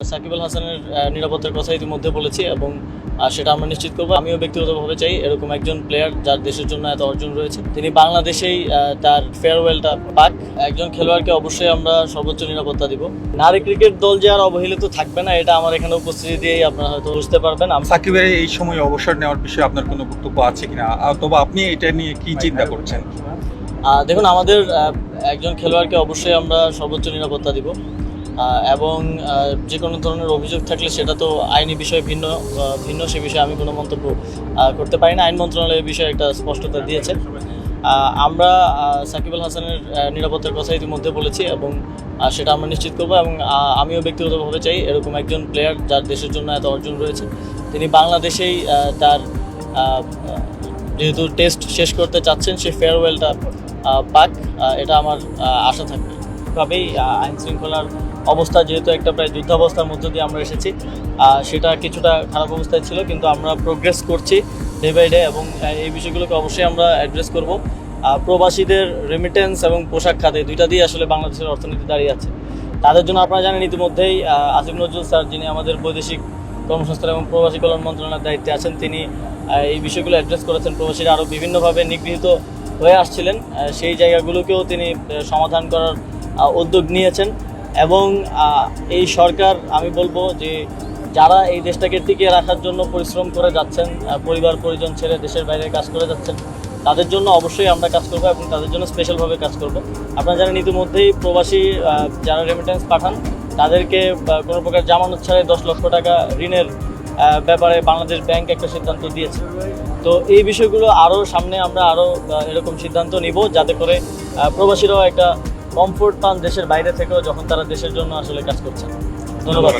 সাকিব আল হাসানের নিরাপত্তার কথা ইতিমধ্যে বলেছি এবং সেটা আমরা নিশ্চিত করব। আমিও ব্যক্তিগতভাবে চাই এরকম একজন প্লেয়ার যার দেশের জন্য এত অর্জন রয়েছে। তিনি বাংলাদেশেই তার ফেয়ারওয়েলটা পাক। একজন খেলোয়াড়কে অবশ্যই আমরা সর্বোচ্চ নিরাপত্তা দিব। নারী ক্রিকেট দল যে আর অবহেলিত থাকবে না এটা আমার এখানে উপস্থিতি দিয়েই আপনারা হয়তো বুঝতে পারবেন। সাকিবের এই সময় অবসর নেওয়ার বিষয়ে আপনার কোনো বক্তব্য আছে কিনা? অথবা আপনি এটা নিয়ে কি চিন্তা করছেন? দেখুন আমাদের একজন খেলোয়াড়কে অবশ্যই আমরা সর্বোচ্চ নিরাপত্তা দিব। এবং যে কোনো ধরনের অভিযোগ থাকলে সেটা তো আইনি বিষয় ভিন্ন ভিন্ন, সে বিষয়ে আমি কোনো মন্তব্য করতে পারি না। আইন মন্ত্রণালয়ের বিষয়ে একটা স্পষ্টতা দিয়েছে। আমরা সাকিব আল হাসানের নিরাপত্তার কথা ইতিমধ্যে বলেছি এবং সেটা আমরা নিশ্চিত করব এবং আমিও ব্যক্তিগতভাবে চাই এরকম একজন প্লেয়ার যার দেশের জন্য এত অর্জন রয়েছে। তিনি বাংলাদেশেই তার যেহেতু টেস্ট শেষ করতে চাচ্ছেন, সে ফেয়ারওয়েলটা পাক। এটা আমার আশা থাকবে। ভাবেই আইন শৃঙ্খলার অবস্থা যেহেতু একটা প্রায় যুদ্ধাবস্থার মধ্য দিয়ে আমরা এসেছি সেটা কিছুটা খারাপ অবস্থায় ছিল, কিন্তু আমরা প্রোগ্রেস করছি ডে বাই ডে এবং এই বিষয়গুলোকে অবশ্যই আমরা অ্যাড্রেস করব। প্রবাসীদের রেমিটেন্স এবং পোশাক খাতে, দুইটা দিয়ে আসলে বাংলাদেশের অর্থনীতি দাঁড়িয়ে আছে। তাদের জন্য আপনারা জানেন, ইতিমধ্যেই আসিফ নজরুল স্যার যিনি আমাদের বৈদেশিক কর্মসংস্থান এবং প্রবাসী কল্যাণ মন্ত্রণালয়ের দায়িত্বে আছেন, তিনি এই বিষয়গুলো অ্যাড্রেস করেছেন। প্রবাসীরা আরও বিভিন্নভাবে নিগৃহীত হয়ে আসছিলেন সেই জায়গাগুলোকেও তিনি সমাধান করার উদ্যোগ নিয়েছেন এবং এই সরকার, আমি বলব যে যারা এই দেশটাকে টিকিয়ে রাখার জন্য পরিশ্রম করে যাচ্ছেন পরিবার, পরিজন ছেড়ে দেশের বাইরে কাজ করে যাচ্ছেন, তাদের জন্য অবশ্যই আমরা কাজ করব এবং তাদের জন্য স্পেশালভাবে কাজ করব। আপনারা জানেন, ইতিমধ্যেই প্রবাসী যারা রেমিটেন্স পাঠান, তাদেরকে কোনো প্রকার জামানত ছাড়াই দশ লক্ষ টাকা ঋণের ব্যাপারে বাংলাদেশ ব্যাংক একটা সিদ্ধান্ত দিয়েছে। তো এই বিষয়গুলো আরও সামনে আমরা আরও এরকম সিদ্ধান্ত নিব, যাতে করে প্রবাসীরাও একটা কমফোর্ট পান দেশের বাইরে থেকেও যখন তারা দেশের জন্য আসলে কাজ করছে ধন্যবাদ।